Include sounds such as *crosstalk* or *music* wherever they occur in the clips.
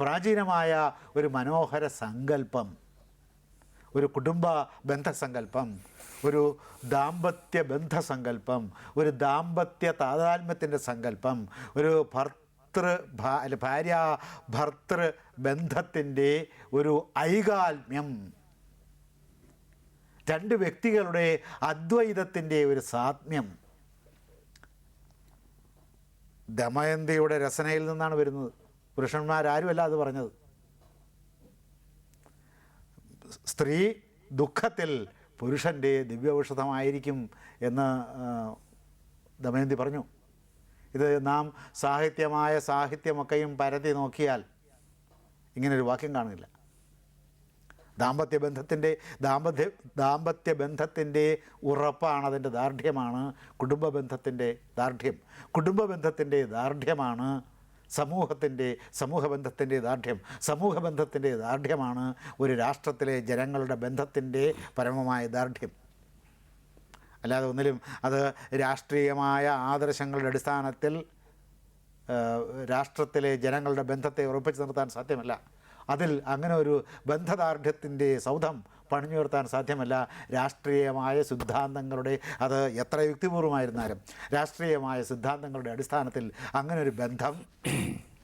പ്രാചീനമായ ഒരു മനോഹര സങ്കല്പം ഒരു കുടുംബ ബന്ധസങ്കല്പം ഒരു ദാമ്പത്യ ബന്ധസങ്കല്പം ഒരു ദാമ്പത്യ താതാത്മ്യത്തിന്റെ സങ്കല്പം ഒരു ഭർത്തൃ ഭാര്യ ഭർത്തൃ ബന്ധത്തിന്റെ ഒരു ഐകാത്മ്യം. രണ്ട് വ്യക്തികളുടെ അദ്വൈതത്തിന്റെ ഒരു സാത്മ്യം. ദമയന്തിയുടെ രസനയിൽ നിന്നാണ് വരുന്നത്. പുരുഷന്മാരാരുമല്ല അത് പറഞ്ഞത്. സ്ത്രീ ദുഃഖത്തിൽ പുരുഷന്റെ ദിവ്യൌഷധമായിരിക്കും എന്ന് ദമയന്തി പറഞ്ഞു. ഇത് നാം സാഹിത്യമായ സാഹിത്യമൊക്കെയും പരതി നോക്കിയാൽ ഇങ്ങനൊരു വാക്യം കാണുന്നില്ല. ദാമ്പത്യ ബന്ധത്തിന്റെ ദാമ്പത്യ ദാമ്പത്യ ബന്ധത്തിന്റെ ഉറപ്പാണ് അതിന്റെ ദാർഢ്യമാണ്. കുടുംബ ബന്ധത്തിന്റെ ദാർഢ്യം. കുടുംബ ബന്ധത്തിന്റെ ദാർഢ്യമാണ് സമൂഹത്തിന്റെ സമൂഹബന്ധത്തിന്റെ ദാർഢ്യം സമൂഹബന്ധത്തിന്റെ ദാർഢ്യമാണ് ഒരു രാഷ്ട്രത്തിലെ ജനങ്ങളുടെ ബന്ധത്തിന്റെ പരമമായ ദാർഢ്യം അല്ലാതെ ഒന്നിലും അത് രാഷ്ട്രീയമായ ആദർശങ്ങളുടെ അടിസ്ഥാനത്തിൽ രാഷ്ട്രത്തിലെ ജനങ്ങളുടെ ബന്ധത്തെ ഉറപ്പിച്ചു നിർത്താൻ സാധ്യമല്ല. അതിൽ അങ്ങനെ ഒരു ബന്ധദാർഢ്യത്തിന്റെ സൗധം പണിഞ്ഞുയർത്താൻ സാധ്യമല്ല. രാഷ്ട്രീയമായ സിദ്ധാന്തങ്ങളുടെ അത് എത്ര യുക്തിപൂർവമായിരുന്നാലും രാഷ്ട്രീയമായ സിദ്ധാന്തങ്ങളുടെ അടിസ്ഥാനത്തിൽ അങ്ങനെ ഒരു ബന്ധം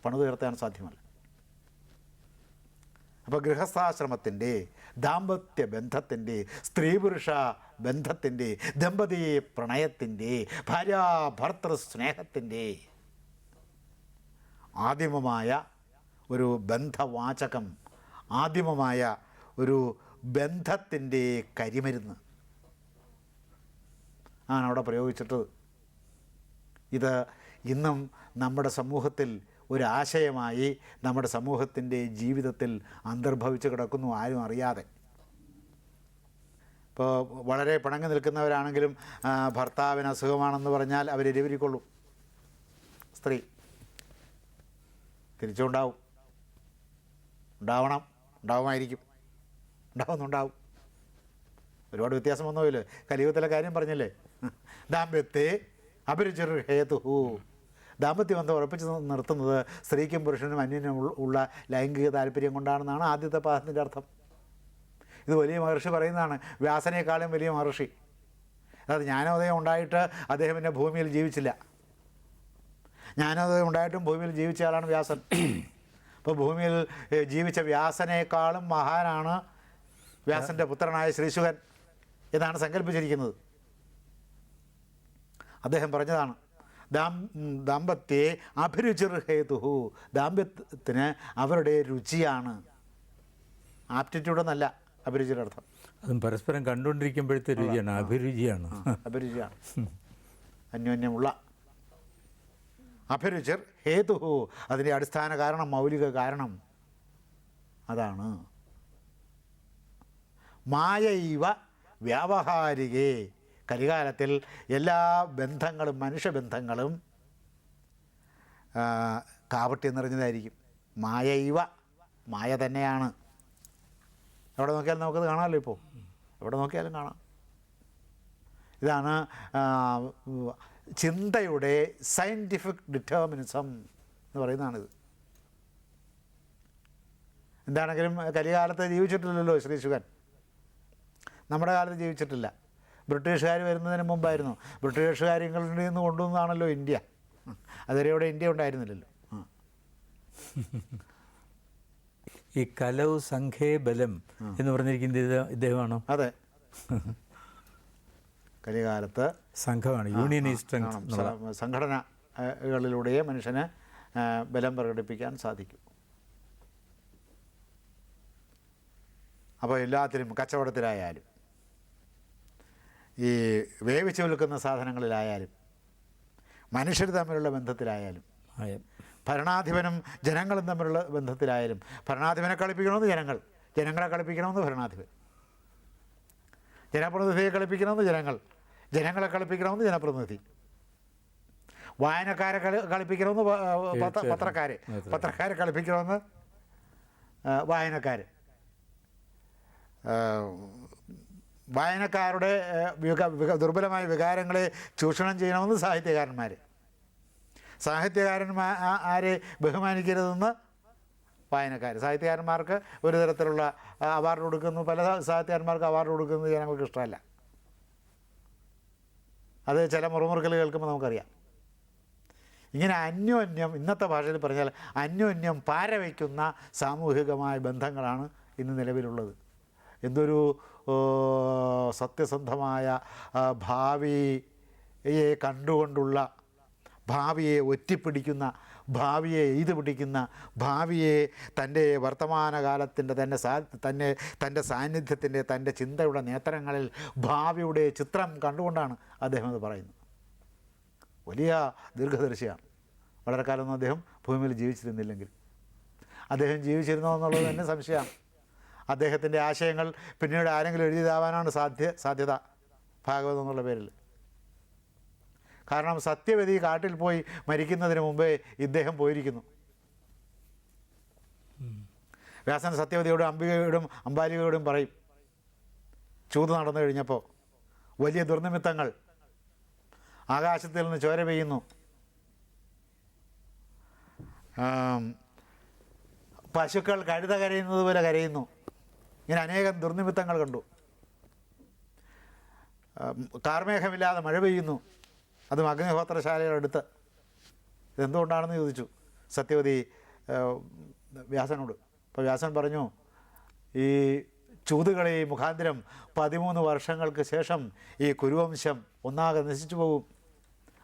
പണിതുയർത്താൻ സാധ്യമല്ല. അപ്പോൾ ഗൃഹസ്ഥാശ്രമത്തിന്റെ ദാമ്പത്യ ബന്ധത്തിന്റെ സ്ത്രീ പുരുഷ ബന്ധത്തിന്റെ ദമ്പതി പ്രണയത്തിന്റെ ഭാര്യാഭർത്തൃ സ്നേഹത്തിന്റെ ആദിമമായ ഒരു ബന്ധവാചകം ആദിമമായ ഒരു ബന്ധത്തിന്റെ കരിമരുന്ന്. ആണ് അവിടെ പ്രയോഗിച്ചിട്ടത്. ഇത് ഇന്നും നമ്മുടെ സമൂഹത്തിൽ ഒരാശയമായി നമ്മുടെ സമൂഹത്തിന്റെ ജീവിതത്തിൽ അന്തർഭവിച്ച് കിടക്കുന്നു ആരും അറിയാതെ. ഇപ്പോൾ വളരെ പിണങ്ങി നിൽക്കുന്നവരാണെങ്കിലും ഭർത്താവിന് അസുഖമാണെന്ന് പറഞ്ഞാൽ അവരെരുവിരിക്കൊള്ളും സ്ത്രീ. തിരിച്ചുണ്ടാവും. ഉണ്ടാവണം. ഉണ്ടാവുമായിരിക്കും. ഉണ്ടാവുന്നുണ്ടാവും. ഒരുപാട് വ്യത്യാസം വന്നോയില്ലേ കലിയുഗത്തിലെ കാര്യം പറഞ്ഞില്ലേ? ദാമ്പത്യത്തെ അഭിരുചിർ ഹേതുഹു ദാമ്പത്യ ബന്ധം ഉറപ്പിച്ച് നിർത്തുന്നത്? സ്ത്രീക്കും പുരുഷനും അന്യനും ഉള്ള- ലൈംഗിക താല്പര്യം കൊണ്ടാണെന്നാണ് ആദ്യത്തെ പാദത്തിന്റെ അർത്ഥം. ഇത് വലിയ മഹർഷി പറയുന്നതാണ്. വ്യാസനേക്കാളും വലിയ മഹർഷി. അതായത് ജ്ഞാനോദയം ഉണ്ടായിട്ട് അദ്ദേഹം പിന്നെ ഭൂമിയിൽ ജീവിച്ചില്ല. ജ്ഞാനോദയം ഉണ്ടായിട്ടും ഭൂമിയിൽ ജീവിച്ച ആളാണ് വ്യാസൻ. അപ്പോൾ ഭൂമിയിൽ ജീവിച്ച വ്യാസനേക്കാളും മഹാനാണ് വ്യാസന്റെ പുത്രനായ ശ്രീശുഖൻ എന്നാണ് സങ്കല്പിച്ചിരിക്കുന്നത്. അദ്ദേഹം പറഞ്ഞതാണ് ദാം ദാമ്പത്യേ അഭിരുചിർ ഹേതുഹു ദാമ്പത്യത്തിന് അവരുടെ രുചിയാണ്. ആപ്റ്റിറ്റ്യൂഡെന്നല്ല അഭിരുചിയുടെ അർത്ഥം. അതും പരസ്പരം കണ്ടുകൊണ്ടിരിക്കുമ്പോഴത്തെ രുചിയാണ് അഭിരുചിയാണ്. അഭിരുചിയാണ്. അന്യോന്യമുള്ള അഭിരുചിർ ഹേതുഹു അതിന്റെ അടിസ്ഥാന കാരണം മൗലിക കാരണം അതാണ്. മായൈവ വ്യാവഹാരികേ. കലികാലത്തിൽ എല്ലാ ബന്ധങ്ങളും മനുഷ്യബന്ധങ്ങളും കാവട്ടി നിറഞ്ഞതായിരിക്കും. മായൈവ മായ തന്നെയാണ്. എവിടെ നോക്കിയാലും നമുക്കത് കാണാമല്ലോ ഇപ്പോൾ എവിടെ നോക്കിയാലും കാണാം. ഇതാണ് ചിന്തയുടെ സയന്റിഫിക് ഡിറ്റർമിനിസം എന്ന് പറയുന്നതാണിത്. എന്താണെങ്കിലും കലികാലത്ത് ജീവിച്ചിട്ടില്ലല്ലോ ശ്രീ നമ്മുടെ കാലത്ത് ജീവിച്ചിട്ടില്ല. ബ്രിട്ടീഷുകാർ വരുന്നതിന് മുമ്പായിരുന്നു. ബ്രിട്ടീഷുകാർ ഇംഗ്ലണ്ടിൽ നിന്ന് കൊണ്ടുവന്നതാണല്ലോ ഇന്ത്യ. അതുവരെ ഇവിടെ ഇന്ത്യ ഉണ്ടായിരുന്നില്ലല്ലോ. ഈ കലവ് സംഘേ ബലം എന്ന് പറഞ്ഞിരിക്കുന്നത് ഇത് ഇദ്ദേഹമാണോ? അതെ. *laughs* കലികാലത്ത് സംഘമാണ് യൂണിയൻ സംഘടനകളിലൂടെയേ സംഘടനകളിലൂടെ മനുഷ്യന് ബലം പ്രകടിപ്പിക്കാൻ സാധിക്കും. അപ്പോൾ എല്ലാത്തിനും കച്ചവടത്തിലായാലും ഈ വേവിച്ച് വിൽക്കുന്ന സാധനങ്ങളിലായാലും മനുഷ്യർ തമ്മിലുള്ള ബന്ധത്തിലായാലും ഭരണാധിപനും ജനങ്ങളും തമ്മിലുള്ള ബന്ധത്തിലായാലും ഭരണാധിപനെ കളിപ്പിക്കണമെന്ന് ജനങ്ങൾ ജനങ്ങളെ കളിപ്പിക്കണമെന്ന് ഭരണാധിപൻ. ജനപ്രതിനിധിയെ കളിപ്പിക്കണമെന്ന് ജനങ്ങൾ ജനങ്ങളെ കളിപ്പിക്കണമെന്ന് ജനപ്രതിനിധി. വായനക്കാരെ കളി കളിപ്പിക്കണമെന്ന് പ- പത്ര തീർച്ചയായിട്ടും. പത്രക്കാരെ. പത്രക്കാരെ കളിപ്പിക്കണമെന്ന് വായനക്കാർ വായനക്കാരുടെ ദുർബലമായ വികാരങ്ങളെ ചൂഷണം ചെയ്യണമെന്ന് സാഹിത്യകാരന്മാർ. സാഹിത്യകാരന്മാ ആ- ആരെ ബഹുമാനിക്കരുതെന്ന് വായനക്കാർ. സാഹിത്യകാരന്മാർക്ക് ഒരു തരത്തിലുള്ള അവാർഡ് കൊടുക്കുന്നു. പല സാഹിത്യകാരന്മാർക്ക് അവാർഡ് കൊടുക്കുന്നത് ജനങ്ങൾക്ക് ഇഷ്ടമല്ല. അത് ചില മുറുമുറുക്കൽ കേൾക്കുമ്പോൾ നമുക്കറിയാം. ഇങ്ങനെ അന്യോന്യം ഇന്നത്തെ ഭാഷയിൽ പറഞ്ഞാൽ അന്യോന്യം പാരവയ്ക്കുന്ന സാമൂഹികമായ ബന്ധങ്ങളാണ് ഇന്ന് നിലവിലുള്ളത്. എന്തൊരു സത്യസന്ധമായ ഭാവിയെ കണ്ടുകൊണ്ടുള്ള ഭാവിയെ ഒറ്റിപ്പിടിക്കുന്ന ഭാവിയെ എയ്ത് പിടിക്കുന്ന ഭാവിയെ തന്റെ വർത്തമാനകാലത്തിന്റെ തന്നെ സാ തന്നെ തന്റെ സാന്നിധ്യത്തിന്റെ തന്റെ ചിന്തയുടെ നേത്രങ്ങളിൽ ഭാവിയുടെ ചിത്രം കണ്ടുകൊണ്ടാണ് അദ്ദേഹം അത് പറയുന്നത്. വലിയ ദീർഘദർശിയാണ്. വളരെ കാലമൊന്നും അദ്ദേഹം ഭൂമിയിൽ ജീവിച്ചിരുന്നില്ലെങ്കിൽ. അദ്ദേഹം ജീവിച്ചിരുന്നോ എന്നുള്ളത് തന്നെ സംശയമാണ്. അദ്ദേഹത്തിന്റെ ആശയങ്ങൾ പിന്നീട് ആരെങ്കിലും എഴുതിയതാവാനാണ് സാധ്യ സാധ്യത ഭാഗവതം എന്നുള്ള പേരിൽ. കാരണം സത്യവതി കാട്ടിൽ പോയി മരിക്കുന്നതിന് മുമ്പേ ഇദ്ദേഹം പോയിരിക്കുന്നു. വ്യാസൻ സത്യവതിയോടും അംബികയോടും അംബാലികയോടും പറയും ചൂത് നടന്നു കഴിഞ്ഞപ്പോൾ വലിയ ദുർനിമിത്തങ്ങൾ ആകാശത്തിൽ നിന്ന് ചോര പെയ്യുന്നു. പശുക്കൾ കഴുത കരയുന്നത് പോലെ കരയുന്നു. ഇങ്ങനെ അനേകം ദുർനിമിത്തങ്ങൾ കണ്ടു. കാർമേഘമില്ലാതെ മഴ പെയ്യുന്നു. അതും അഗ്നിഹോത്രശാലയുടെ അടുത്ത്. ഇതെന്തുകൊണ്ടാണെന്ന് ചോദിച്ചു. സത്യവതി വ്യാസനോട്. അപ്പോൾ വ്യാസൻ പറഞ്ഞു ഈ ചൂതുകളി മുഖാന്തരം പതിമൂന്ന് വർഷങ്ങൾക്ക് ശേഷം ഈ കുരുവംശം ഒന്നാകെ നശിച്ചു പോകും.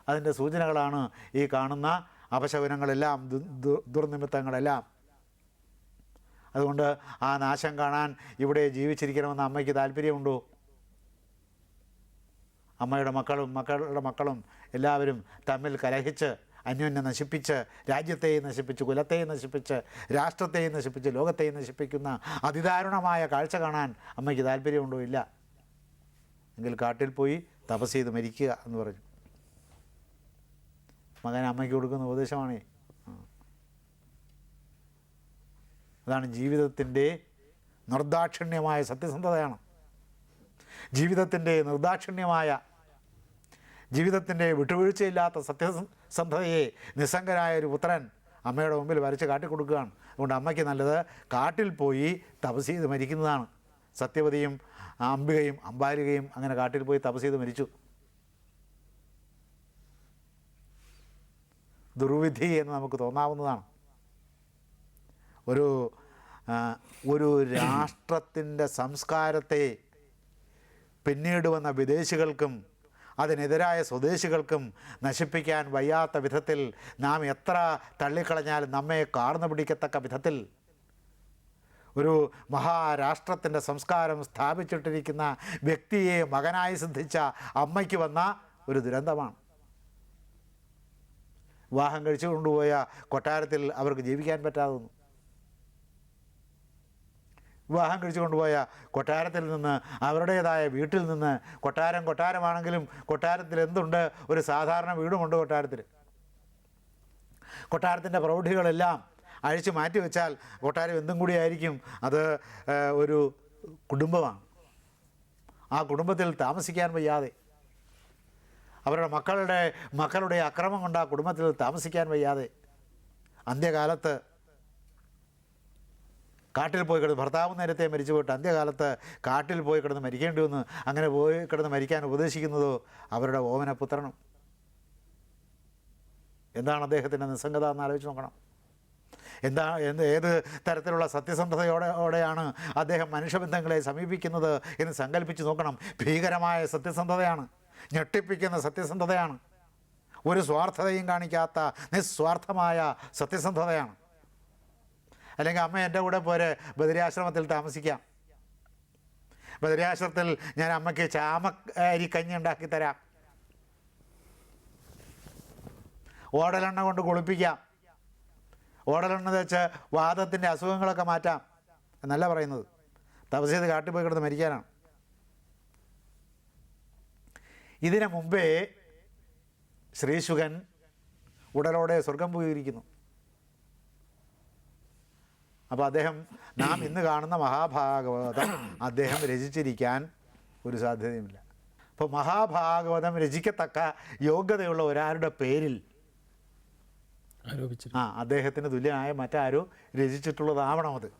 അതിന്റെ സൂചനകളാണ് ഈ കാണുന്ന അപശകുനങ്ങളെല്ലാം ദുർനിമിത്തങ്ങളെല്ലാം. അതുകൊണ്ട് ആ നാശം കാണാൻ ഇവിടെ ജീവിച്ചിരിക്കണമെന്ന് അമ്മയ്ക്ക് താല്പര്യമുണ്ടോ? അമ്മയുടെ മക്കളും മക്കളുടെ മക്കളും എല്ലാവരും തമ്മിൽ കലഹിച്ച് അന്യോന്യം നശിപ്പിച്ച് രാജ്യത്തെയും നശിപ്പിച്ച് കുലത്തെയും നശിപ്പിച്ച് രാഷ്ട്രത്തെയും നശിപ്പിച്ച് ലോകത്തെയും നശിപ്പിക്കുന്ന അതിദാരുണമായ കാഴ്ച കാണാൻ അമ്മയ്ക്ക് താല്പര്യമുണ്ടോ? ഇല്ല. എങ്കിൽ കാട്ടിൽ പോയി തപസ് ചെയ്ത് മരിക്കുക എന്ന് പറഞ്ഞു. മകൻ അമ്മയ്ക്ക് കൊടുക്കുന്ന ഉപദേശമാണേ ആ. അതാണ് ജീവിതത്തിന്റെ നിർദാക്ഷിണ്യമായ സത്യസന്ധതയാണ്. ജീവിതത്തിന്റെ നിർദാക്ഷിണ്യമായ ജീവിതത്തിന്റെ വിട്ടുവീഴ്ചയില്ലാത്ത സത്യസന്ധതയെ നിസ്സംഗനായ ഒരു പുത്രൻ അമ്മയുടെ മുമ്പിൽ വരച്ച് കാട്ടിക്കൊടുക്കുകയാണ്. അതുകൊണ്ട് അമ്മയ്ക്ക് നല്ലത് കാട്ടിൽ പോയി തപസ് ചെയ്ത് മരിക്കുന്നതാണ്. സത്യവതിയും അംബികയും അമ്പാലികയും അങ്ങനെ കാട്ടിൽ പോയി തപസ് ചെയ്ത് മരിച്ചു. ദുർവിധി എന്ന് നമുക്ക് തോന്നാവുന്നതാണ്. ഒരു ഒരു രാഷ്ട്രത്തിന്റെ സംസ്കാരത്തെ പിന്നീട് വന്ന വിദേശികൾക്കും അതിനെതിരായ സ്വദേശികൾക്കും നശിപ്പിക്കാൻ വയ്യാത്ത വിധത്തിൽ നാം എത്ര തള്ളിക്കളഞ്ഞാലും നമ്മെ കാർന്നു പിടിക്കത്തക്ക വിധത്തിൽ ഒരു മഹാരാഷ്ട്രത്തിന്റെ സംസ്കാരം സ്ഥാപിച്ചിട്ടിരിക്കുന്ന വ്യക്തിയെ മകനായി സിദ്ധിച്ച അമ്മയ്ക്ക് വന്ന ഒരു ദുരന്തമാണ്. വിവാഹം കഴിച്ചു കൊണ്ടുപോയ കൊട്ടാരത്തിൽ അവർക്ക് ജീവിക്കാൻ പറ്റാതെ വിവാഹം കഴിച്ചു കൊണ്ടുപോയ കൊട്ടാരത്തിൽ നിന്ന് അവരുടേതായ വീട്ടിൽ നിന്ന് കൊട്ടാരം കൊട്ടാരമാണെങ്കിലും കൊട്ടാരത്തിൽ എന്തുണ്ട്? ഒരു സാധാരണ വീടുമുണ്ട് കൊട്ടാരത്തിൽ. കൊട്ടാരത്തിന്റെ പ്രൗഢികളെല്ലാം അഴിച്ചു മാറ്റി വെച്ചാൽ കൊട്ടാരം എന്തും കൂടിയായിരിക്കും അത് ഒരു കുടുംബമാണ്. ആ കുടുംബത്തിൽ താമസിക്കാൻ വയ്യാതെ. അവരുടെ മക്കളുടെ മക്കളുടെ അക്രമം കൊണ്ട് ആ കുടുംബത്തിൽ താമസിക്കാൻ വയ്യാതെ. അന്ത്യകാലത്ത് കാട്ടിൽ പോയി കിടന്ന് ഭർത്താവ് നേരത്തെ മരിച്ചു പോയിട്ട് അന്ത്യകാലത്ത് കാട്ടിൽ പോയി കിടന്ന് മരിക്കേണ്ടി വന്ന് അങ്ങനെ പോയി കിടന്ന് മരിക്കാൻ ഉപദേശിക്കുന്നതോ അവരുടെ ഓമനപുത്രനും. എന്താണ് അദ്ദേഹത്തിന്റെ നിസ്സംഗത എന്ന് ആലോചിച്ച് നോക്കണം. എന്താ എന്ത് ഏത് തരത്തിലുള്ള സത്യസന്ധതയോടെ ഓടെയാണ് അദ്ദേഹം മനുഷ്യബന്ധങ്ങളെ സമീപിക്കുന്നത് എന്ന് സങ്കല്പിച്ച് നോക്കണം. ഭീകരമായ സത്യസന്ധതയാണ് ഞെട്ടിപ്പിക്കുന്ന സത്യസന്ധതയാണ് ഒരു സ്വാർത്ഥതയും കാണിക്കാത്ത നിസ്വാർത്ഥമായ സത്യസന്ധതയാണ്. അല്ലെങ്കിൽ അമ്മ എന്റെ കൂടെ പോരെ ബദരിയാശ്രമത്തിൽ താമസിക്കാം. ബദരിയാശ്രമത്തിൽ ഞാൻ അമ്മയ്ക്ക് ചാമ അരി കഞ്ഞി ഉണ്ടാക്കി തരാം. ഓടലെണ്ണ കൊണ്ട് കുളിപ്പിക്കാം. ഓടലെണ്ണ തേച്ച് വാദത്തിന്റെ അസുഖങ്ങളൊക്കെ മാറ്റാം. എന്നല്ല പറയുന്നത്. തപസ് ചെയ്ത് കാട്ടിൽ പോയി കിടന്ന് മരിക്കാനാണ്. ഇതിനു മുമ്പേ ശ്രീശുഖൻ ഉടലോടെ സ്വർഗം പോയിരിക്കുന്നു അപ്പോൾ അദ്ദേഹം നാം ഇന്ന് കാണുന്ന മഹാഭാഗവതം അദ്ദേഹം രചിച്ചിരിക്കാൻ ഒരു സാധ്യതയുമില്ല. അപ്പോൾ മഹാഭാഗവതം രചിക്കത്തക്ക യോഗ്യതയുള്ള ഒരാളുടെ പേരിൽ ആ അദ്ദേഹത്തിന് തുല്യമായ മറ്റാരോ രചിച്ചിട്ടുള്ളതാവണം അത്.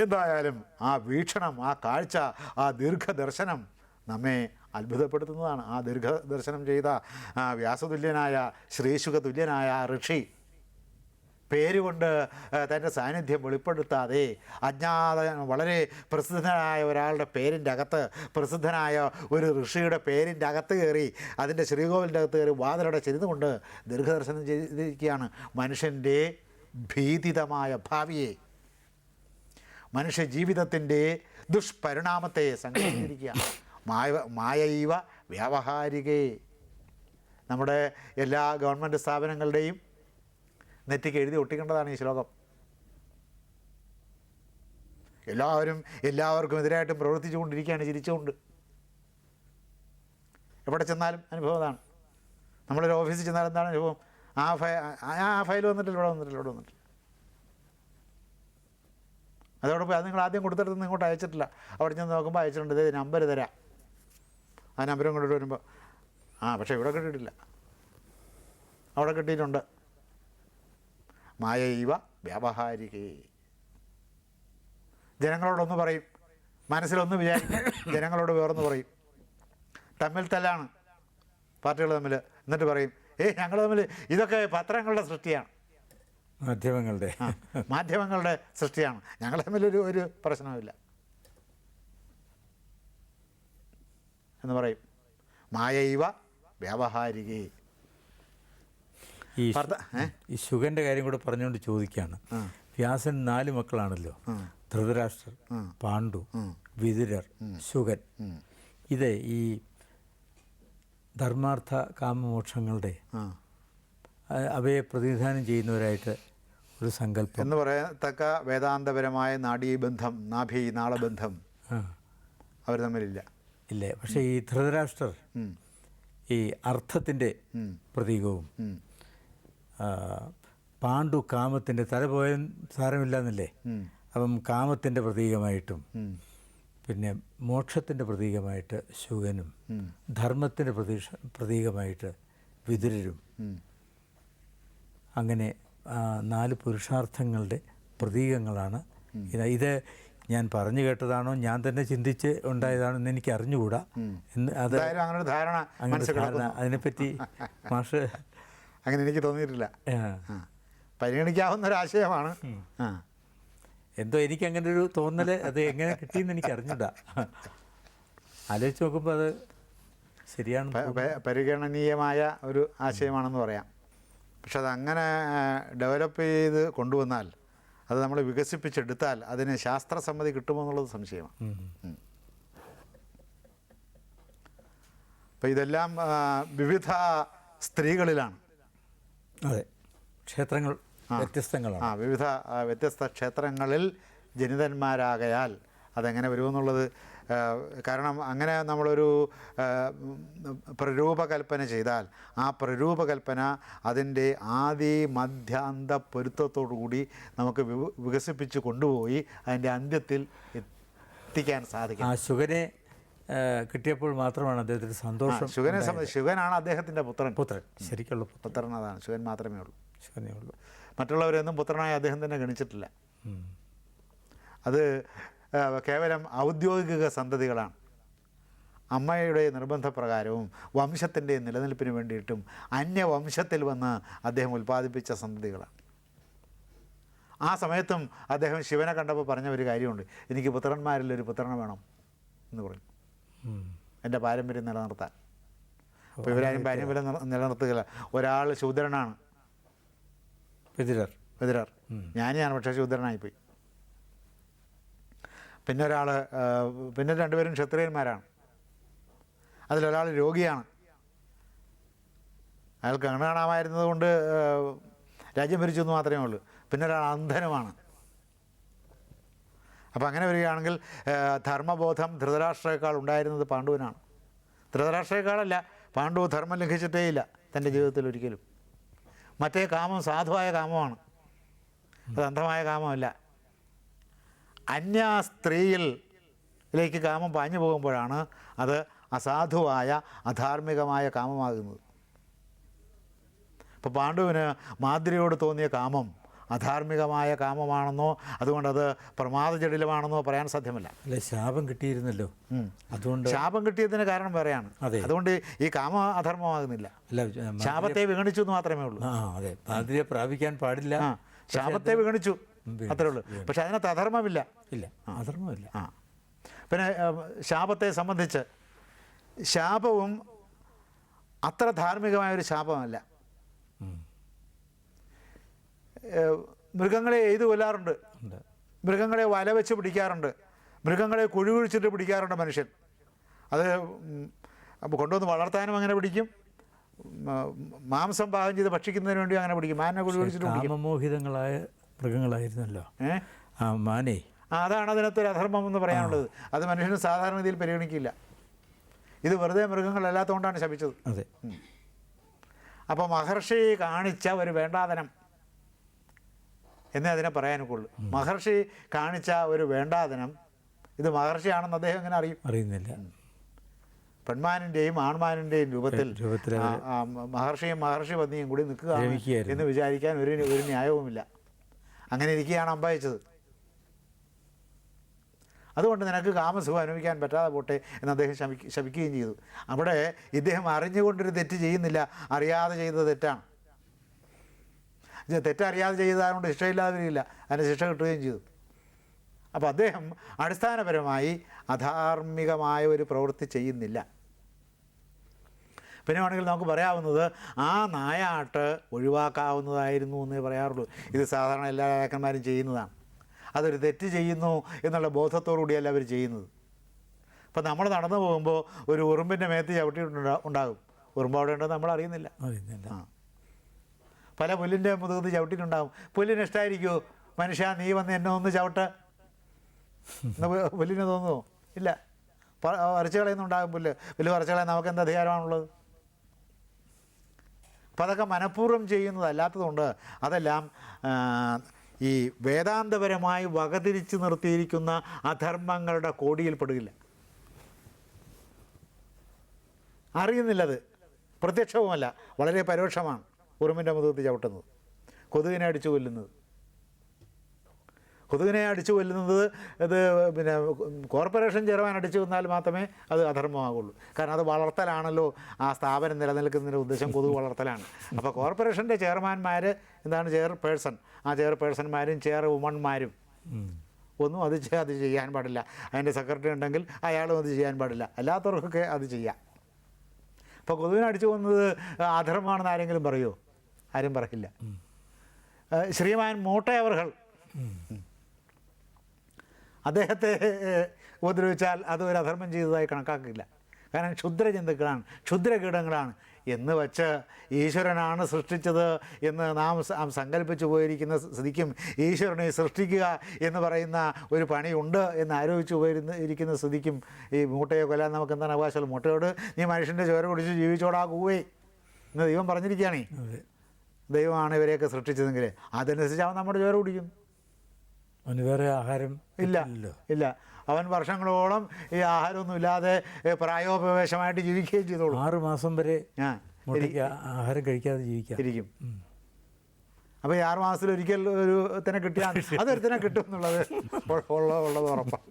എന്തായാലും ആ വീക്ഷണം ആ കാഴ്ച ആ ദീർഘദർശനം നമ്മെ അത്ഭുതപ്പെടുത്തുന്നതാണ്. ആ ദീർഘദർശനം ചെയ്ത ആ വ്യാസതുല്യനായ ശ്രീശുഖ തുല്യനായ ഋഷി പേരുകൊണ്ട് തന്റെ സാന്നിധ്യം വെളിപ്പെടുത്താതെ അജ്ഞാത വളരെ പ്രസിദ്ധനായ ഒരാളുടെ പേരിന്റെ അകത്ത് പ്രസിദ്ധനായ ഒരു ഋഷിയുടെ പേരിന്റെ അകത്ത് കയറി അതിന്റെ ശ്രീകോവിലിന്റെ അകത്ത് കയറി വാതിലടെ ചെരിതുകൊണ്ട് ദീർഘദർശനം ചെയ്തിരിക്കുകയാണ്. മനുഷ്യന്റെ ഭീതിതമായ ഭാവിയെ മനുഷ്യ ജീവിതത്തിന്റെ ദുഷ്പരിണാമത്തെ സംഘടിപ്പിച്ചിരിക്കുക മായ മായൈവ വ്യാവഹാരികേ. നമ്മുടെ എല്ലാ ഗവൺമെന്റ് സ്ഥാപനങ്ങളുടെയും നെറ്റിക്ക് എഴുതി ഒട്ടിക്കേണ്ടതാണ് ഈ ശ്ലോകം. എല്ലാവരും എല്ലാവർക്കും എതിരായിട്ടും പ്രവർത്തിച്ചുകൊണ്ടിരിക്കുകയാണ് ചിരിച്ചുകൊണ്ട്. എവിടെ ചെന്നാലും അനുഭവം അതാണ്. നമ്മളൊരു ഓഫീസിൽ ചെന്നാൽ എന്താണ് അനുഭവം? ആ ഫയ ആ ഫയൽ വന്നിട്ടില്ല ഇവിടെ വന്നിട്ടില്ല ഇവിടെ വന്നിട്ടില്ല. അതോടൊപ്പം അത് നിങ്ങൾ ആദ്യം കൊടുത്തിടത്ത് ഇങ്ങോട്ട് അയച്ചിട്ടില്ല. അവിടെ ചെന്ന് നോക്കുമ്പോൾ അയച്ചിട്ടുണ്ട് ഇതേ നമ്പർ തരാം. ആ നമ്പരും കൊണ്ടിട്ട് വരുമ്പോൾ ആ പക്ഷേ ഇവിടെ കിട്ടിയിട്ടില്ല. അവിടെ കിട്ടിയിട്ടുണ്ട്. മായൈവ വ്യാവഹാരികേ. ജനങ്ങളോടൊന്ന് പറയും. മനസ്സിലൊന്ന് വിചാരിക്കും. ജനങ്ങളോട് വേറൊന്ന് പറയും. തമ്മിൽ തല്ലാണ്. പാർട്ടികൾ തമ്മിൽ എന്നിട്ട് പറയും ഏ ഞങ്ങൾ തമ്മിൽ ഇതൊക്കെ പത്രങ്ങളുടെ സൃഷ്ടിയാണ്. മാധ്യമങ്ങളുടെ. മാധ്യമങ്ങളുടെ സൃഷ്ടിയാണ്. ഞങ്ങൾ തമ്മിലൊരു ഒരു പ്രശ്നവുമില്ല. എന്ന് പറയും. മായൈവ വ്യാവഹാരികേ. ഈ ഈ ശുഗന്റെ കാര്യം കൂടെ പറഞ്ഞുകൊണ്ട് ചോദിക്കുകയാണ്. വ്യാസൻ നാല് മക്കളാണല്ലോ. ധൃതരാഷ്ട്രർ പാണ്ഡു വിതുരർ ശുഗൻ ഇത് ഈ ധർമാർത്ഥ കാമമോക്ഷങ്ങളുടെ അവയെ പ്രതിനിധാനം ചെയ്യുന്നവരായിട്ട് ഒരു സങ്കല്പം. എന്ന് പറയത്തക്ക വേദാന്തപരമായ നാഡീബന്ധം നാഭി നാളബന്ധം അവർ തമ്മിലില്ല. ഇല്ലേ? പക്ഷേ ഈ ധൃതരാഷ്ട്രർ ഈ അർത്ഥത്തിന്റെ. പ്രതീകവും പാണ്ഡു കാമത്തിന്റെ തല പോയ സാരമില്ല എന്നല്ലേ അപ്പം കാമത്തിന്റെ പ്രതീകമായിട്ടും പിന്നെ മോക്ഷത്തിന്റെ പ്രതീകമായിട്ട് ശുഗനും. ധർമ്മത്തിന്റെ പ്രതീക്ഷ പ്രതീകമായിട്ട് വിതുരരും. അങ്ങനെ നാല് പുരുഷാർത്ഥങ്ങളുടെ പ്രതീകങ്ങളാണ്. ഇത് ഞാൻ പറഞ്ഞു കേട്ടതാണോ? ഞാൻ തന്നെ ചിന്തിച്ച് എനിക്ക് അറിഞ്ഞുകൂടാ എന്ന് അത് അങ്ങനെ ധാരണ ധാരണ കിടക്കുന്നു. അതിനെപ്പറ്റി *laughs* മാഷ് അങ്ങനെ എനിക്ക് തോന്നിയിട്ടില്ല. പരിഗണിക്കാവുന്ന ഒരു ആശയമാണ്. ആ. എന്തോ എനിക്ക് അങ്ങനെ ഒരു തോന്നൽ അത് എങ്ങനെ കിട്ടിയെന്ന് എനിക്ക് അറിഞ്ഞില്ല ആലോചിച്ച് നോക്കുമ്പോൾ അത് ശരിയാണ്. പരിഗണനീയമായ ഒരു ആശയമാണെന്ന് പറയാം. പക്ഷെ അത് അങ്ങനെ ഡെവലപ്പ് ചെയ്ത് കൊണ്ടുവന്നാൽ അത് നമ്മൾ വികസിപ്പിച്ചെടുത്താൽ അതിന് ശാസ്ത്രസമ്മതി കിട്ടുമോ എന്നുള്ളത് സംശയമാണ്. അപ്പം അപ്പോൾ ഇതെല്ലാം വിവിധ സ്ത്രീകളിലാണ്. അതെ. ക്ഷേത്രങ്ങൾ വ്യത്യസ്തങ്ങളാണ്. ആ വിവിധ വ്യത്യസ്ത ക്ഷേത്രങ്ങളിൽ ജനിതന്മാരാകയാൽ അതെങ്ങനെ വരുമെന്നുള്ളത് കാരണം അങ്ങനെ നമ്മളൊരു പ്രരൂപകൽപ്പന ചെയ്താൽ ആ പ്രരൂപകൽപ്പന അതിന്റെ ആദി മധ്യാന്ത പൊരുത്തത്തോടു കൂടി നമുക്ക് വികസിപ്പിച്ച് കൊണ്ടുപോയി അതിന്റെ അന്ത്യത്തിൽ എത്തിക്കാൻ സാധിക്കും. ആ ശുഗനെ കിട്ടിയപ്പോൾ മാത്രമാണ് അദ്ദേഹത്തിന് സന്തോഷം ശിവനെ സംബന്ധിച്ച് ശിവനാണ് അദ്ദേഹത്തിന്റെ പുത്രൻ. പുത്രൻ. ശരിക്കുള്ള പുത്രൻ. അതാണ് ശിവൻ മാത്രമേ ഉള്ളൂ. ശിവനേ ഉള്ളൂ. മറ്റുള്ളവരെയൊന്നും പുത്രനായി അദ്ദേഹം തന്നെ ഗണിച്ചിട്ടില്ല. അത് കേവലം ഔദ്യോഗിക സന്തതികളാണ്. അമ്മയുടെ നിർബന്ധപ്രകാരവും വംശത്തിന്റെ നിലനിൽപ്പിന് വേണ്ടിയിട്ടും അന്യവംശത്തിൽ വന്ന് അദ്ദേഹം ഉൽപ്പാദിപ്പിച്ച സന്തതികളാണ്. ആ സമയത്തും അദ്ദേഹം ശിവനെ കണ്ടപ്പോൾ പറഞ്ഞ ഒരു കാര്യമുണ്ട്. എനിക്ക് പുത്രന്മാരിൽ ഒരു പുത്രനെ വേണം എന്ന് പറഞ്ഞു. എന്റെ പാരമ്പര്യം നിലനിർത്താൻ. അപ്പോൾ ഇവരാരും പാരമ്പര്യം നില- നിലനിർത്തുകയില്ല. ഒരാൾ ശൂദ്രനാണ്. ഞാൻ ഞാൻ ഞാനാണ് പക്ഷേ ശൂദ്രനായിപ്പോയി. പിന്നെ ഒരാൾ പിന്നെ രണ്ടുപേരും ക്ഷത്രിയന്മാരാണ്. അതിലൊരാൾ രോഗിയാണ്. അയാൾക്ക് കാണാമായിരുന്നത് കൊണ്ട് രാജ്യം ഭരിച്ചു എന്ന് മാത്രമേ ഉള്ളൂ. പിന്നെ ഒരാൾ അന്ധനുമാണ്. അപ്പോൾ അങ്ങനെ വരികയാണെങ്കിൽ ധർമ്മബോധം ധൃതരാഷ്ട്രയേക്കാൾ ഉണ്ടായിരുന്നത് പാണ്ഡുവിനാണ്. ധൃതരാഷ്ട്രയേക്കാളല്ല പാണ്ഡു ധർമ്മം ലംഘിച്ചിട്ടേയില്ല തന്റെ ജീവിതത്തിൽ ഒരിക്കലും. മറ്റേ കാമം സാധുവായ കാമമാണ്. അത് അന്ധമായ കാമമല്ല. അന്യ സ്ത്രീയിലേക്ക് കാമം പാഞ്ഞു പോകുമ്പോഴാണ് അത് അസാധുവായ അധാർമികമായ കാമമാകുന്നത്. അപ്പോൾ പാണ്ഡുവിന് മാതിരിയോട് തോന്നിയ കാമം അധാർമികമായ കാമമാണെന്നോ അതുകൊണ്ടത് അത് പ്രമാദജടിലമാണെന്നോ പറയാൻ സാധ്യമല്ല. അല്ല ശാപം കിട്ടിയിരുന്നല്ലോ. അതുകൊണ്ട് ശാപം കിട്ടിയതിന് കാരണം വേറെയാണ്. അതെ. അതുകൊണ്ട് ഈ കാമ അധർമ്മമാകുന്നില്ല. അല്ല ശാപത്തെ വിഗണിച്ചു എന്ന് മാത്രമേ ഉള്ളൂ. അതെ. മാതിരിയെ പ്രാപിക്കാൻ പാടില്ല. ശാപത്തെ വിഗണിച്ചു അത്രേ ഉള്ളൂ. പക്ഷെ അതിനകത്ത് അധർമ്മമില്ല. ഇല്ല അധർമ്മമില്ല. ആ. പിന്നെ ശാപത്തെ സംബന്ധിച്ച് ശാപവും അത്ര ധാർമ്മികമായൊരു ശാപമല്ല. മൃഗങ്ങളെ എഴുതു കൊല്ലാറുണ്ട്. മൃഗങ്ങളെ വല വെച്ച് പിടിക്കാറുണ്ട്. മൃഗങ്ങളെ കുഴി കുഴിച്ചിട്ട് പിടിക്കാറുണ്ട് മനുഷ്യൻ. അത് കൊണ്ടുവന്ന് വളർത്താനും അങ്ങനെ പിടിക്കും. മാംസം പാകം ചെയ്ത് ഭക്ഷിക്കുന്നതിന് വേണ്ടി അങ്ങനെ പിടിക്കും. മാനിനെ കുഴി കുഴിച്ചിട്ട് പിടിക്കും. കാമമോഹിതങ്ങളായ മൃഗങ്ങളായിരുന്നല്ലോ. ആ മാനേ. ആ അതാണ് അതിനകത്ത് ഒരു അധർമ്മം എന്ന് പറയാനുള്ളത്. അത് മനുഷ്യന് സാധാരണ രീതിയിൽ പരിഗണിക്കില്ല. ഇത് വെറുതെ മൃഗങ്ങളല്ലാത്തതുകൊണ്ടാണ് ശപിച്ചത്. അതെ. അപ്പോൾ മഹർഷി കാണിച്ച ഒരു വേണ്ടാതനം. എന്നേ അതിനെ പറയാനൊക്കുള്ളൂ. മഹർഷി കാണിച്ച ഒരു വേണ്ടാതനം ഇത് മഹർഷിയാണെന്ന് അദ്ദേഹം എങ്ങനെ അറിയും? അറിയുന്നില്ല. പെൺമാനിന്റെയും ആൺമാനിന്റെയും രൂപത്തിൽ മഹർഷിയും മഹർഷി പത്നിയും കൂടി നിൽക്കുക എന്ന് വിചാരിക്കാൻ ഒരു ഒരു ന്യായവുമില്ല. അങ്ങനെ ഇരിക്കുകയാണ് അമ്പയച്ചത് അതുകൊണ്ട് നിനക്ക് കാമസുഖം അനുഭവിക്കാൻ പറ്റാതെ പോട്ടെ എന്ന് അദ്ദേഹം ശമിക്കുകയും ചെയ്തു. അവിടെ ഇദ്ദേഹം അറിഞ്ഞുകൊണ്ടൊരു തെറ്റ് ചെയ്യുന്നില്ല അറിയാതെ ചെയ്ത തെറ്റാണ്. തെറ്ററിയാതെ ചെയ്തതുകൊണ്ട് ശിക്ഷയില്ലാതിരിക്കില്ല. അതിന് ശിക്ഷ കിട്ടുകയും ചെയ്തു. അപ്പോൾ അദ്ദേഹം അടിസ്ഥാനപരമായി അധാർമികമായ ഒരു പ്രവൃത്തി ചെയ്യുന്നില്ല. പിന്നെ വേണമെങ്കിൽ നമുക്ക് പറയാവുന്നത് ആ നായാട്ട് ഒഴിവാക്കാവുന്നതായിരുന്നു എന്നേ പറയാറുള്ളൂ. ഇത് സാധാരണ എല്ലാ രാജാക്കന്മാരും ചെയ്യുന്നതാണ്. അതൊരു തെറ്റ് ചെയ്യുന്നു എന്നുള്ള ബോധത്തോടു കൂടിയല്ല അവർ ചെയ്യുന്നത്. അപ്പം നമ്മൾ നടന്നു പോകുമ്പോൾ ഒരു ഉറുമ്പിന്റെ മേത്ത് ചവിട്ടിയിട്ടുണ്ടാ ഉണ്ടാകും. ഉറുമ്പ് അവിടെ ഉണ്ടെന്ന് നമ്മൾ അറിയുന്നില്ല. അറിയുന്നില്ല. ആ. പല പുല്ലിന്റെ മുതുകുന്ന് ചവിട്ടിട്ടുണ്ടാവും പുല്ലിന് ഇഷ്ടമായിരിക്കുമോ മനുഷ്യ നീ വന്ന് എന്നെ ഒന്ന് ചവിട്ട്. പുല്ലിന് തോന്നുമോ ഇല്ല. വരച്ച് കളയുന്നുണ്ടാകും പുല്ല്. പുല്ല് വരച്ച് നമുക്ക് എന്ത് അധികാരമാണുള്ളത്? അപ്പം അതൊക്കെ മനഃപൂർവം ചെയ്യുന്നതല്ലാത്തതുകൊണ്ട് അതെല്ലാം ഈ വേദാന്തപരമായി വകതിരിച്ച് നിർത്തിയിരിക്കുന്ന അധർമ്മങ്ങളുടെ കോടിയിൽപ്പെടുകയില്ല. അറിയുന്നില്ലത്. പ്രത്യക്ഷവുമല്ല. വളരെ പരോക്ഷമാണ്. ഉറുമ്പിന്റെ മുതുകത്ത് ചവിട്ടുന്നത്. കൊതുകിനെ അടിച്ചു കൊല്ലുന്നത്. കൊതുകിനെ അടിച്ചു കൊല്ലുന്നത് ഇത് പിന്നെ കോർപ്പറേഷൻ ചെയർമാൻ അടിച്ചു കൊന്നാൽ മാത്രമേ അത് അധർമ്മമാകുള്ളൂ കാരണം അത് വളർത്തലാണല്ലോ ആ സ്ഥാപനം നിലനിൽക്കുന്നതിന്റെ ഉദ്ദേശം കൊതുക് വളർത്തലാണ്. അപ്പോൾ കോർപ്പറേഷന്റെ ചെയർമാൻമാർ എന്താണ് ചെയർ പേഴ്സൺ ആ ചെയർ പേഴ്സൺമാരും ചെയർ വുമൺമാരും ഒന്നും അത് അത് ചെയ്യാൻ പാടില്ല. അതിന്റെ സെക്രട്ടറി ഉണ്ടെങ്കിൽ അയാളും അത് ചെയ്യാൻ പാടില്ല. അല്ലാത്തവർക്കൊക്കെ അത് ചെയ്യാം. അപ്പോൾ കൊതുവിനടിച്ചു അടിച്ചു കൊന്നത് അധർമ്മമാണെന്ന് ആരെങ്കിലും പറയുമോ ആരും പറയില്ല. ശ്രീമാൻ മൂട്ടയവർകൾ അദ്ദേഹത്തെ ഉപദ്രവിച്ചാൽ അത് ഒരു അധർമ്മം ചെയ്തതായി കണക്കാക്കില്ല. കാരണം ക്ഷുദ്രജന്തുക്കളാണ് ക്ഷുദ്രകീടങ്ങളാണ്. എന്ന് വച്ച് ഈശ്വരനാണ് സൃഷ്ടിച്ചത് എന്ന് നാം സങ്കല്പിച്ചു പോയിരിക്കുന്ന സ്ഥിതിക്കും ഈശ്വരനെ സൃഷ്ടിക്കുക എന്ന് പറയുന്ന ഒരു പണിയുണ്ട് എന്ന് ആരോപിച്ചു പോയിരുന്ന ഇരിക്കുന്ന സ്ഥിതിക്കും ഈ മൂട്ടയെ കൊല്ലാൻ നമുക്ക് എന്താണ് അവകാശമുള്ളത്? മൂട്ടയോട് നീ മനുഷ്യന്റെ ചോര കുടിച്ച് ജീവിച്ചോടാ കൂവേ. എന്ന് ദൈവം പറഞ്ഞിരിക്കുകയാണേ. ദൈവമാണ് ഇവരെയൊക്കെ സൃഷ്ടിച്ചതെങ്കിൽ അതനുസരിച്ച് അവൻ നമ്മുടെ ചോര കുടിക്കും. അവന് വേറെ ആഹാരം ഇല്ല ഇല്ല. അവൻ വർഷങ്ങളോളം ഈ ആഹാരമൊന്നും ഇല്ലാതെ പ്രായോപവേശമായിട്ട് ജീവിക്കുകയും ചെയ്തോളൂ. ആറ് മാസം വരെ ആഹാരം കഴിക്കാതെ ജീവിക്കാം. ഇരിക്കും. അപ്പോൾ ഈ ആറ് മാസത്തിൽ ഒരിക്കൽ ഒരു തന്നെ കിട്ടിയാൽ *laughs* അതൊരുത്തനെ കിട്ടും എന്നുള്ളത് ഉള്ള ഉള്ളത് ഉറപ്പാണ്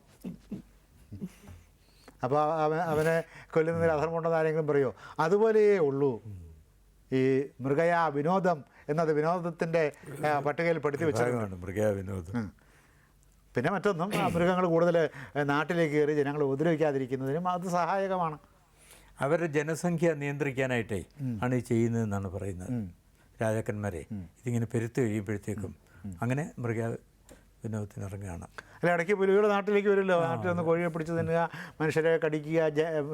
അപ്പോൾ അവൻ അവനെ കൊല്ലുന്നതിൽ അധർമ്മമുണ്ടെന്ന് ആരെങ്കിലും പറയുമോ അതുപോലെയേ ഉള്ളൂ. ഈ മൃഗയാ വിനോദം എന്നത് വിനോദത്തിന്റെ പട്ടികയിൽ പെടുത്തി വെച്ചിട്ടുണ്ട് മൃഗയാ വിനോദം. പിന്നെ മറ്റൊന്നും മൃഗങ്ങൾ കൂടുതൽ നാട്ടിലേക്ക് കയറി ജനങ്ങളെ ഉപദ്രവിക്കാതിരിക്കുന്നതിനും അത് സഹായകമാണ്. അവരുടെ ജനസംഖ്യ നിയന്ത്രിക്കാനായിട്ടേ ആണ് ഈ ചെയ്യുന്നതെന്നാണ് പറയുന്നത്. രാജാക്കന്മാരെ ഇതിങ്ങനെ പെരുത്ത് കഴിയുമ്പോഴത്തേക്കും അങ്ങനെ മൃഗ വിനോദത്തിനിറങ്ങുകയാണ്. അല്ല ഇടയ്ക്ക് പുലികൾ നാട്ടിലേക്ക് വരുമല്ലോ നാട്ടിൽ ഒന്ന് കോഴിയെ പിടിച്ച് തിന്നുക മനുഷ്യരെ കടിക്കുക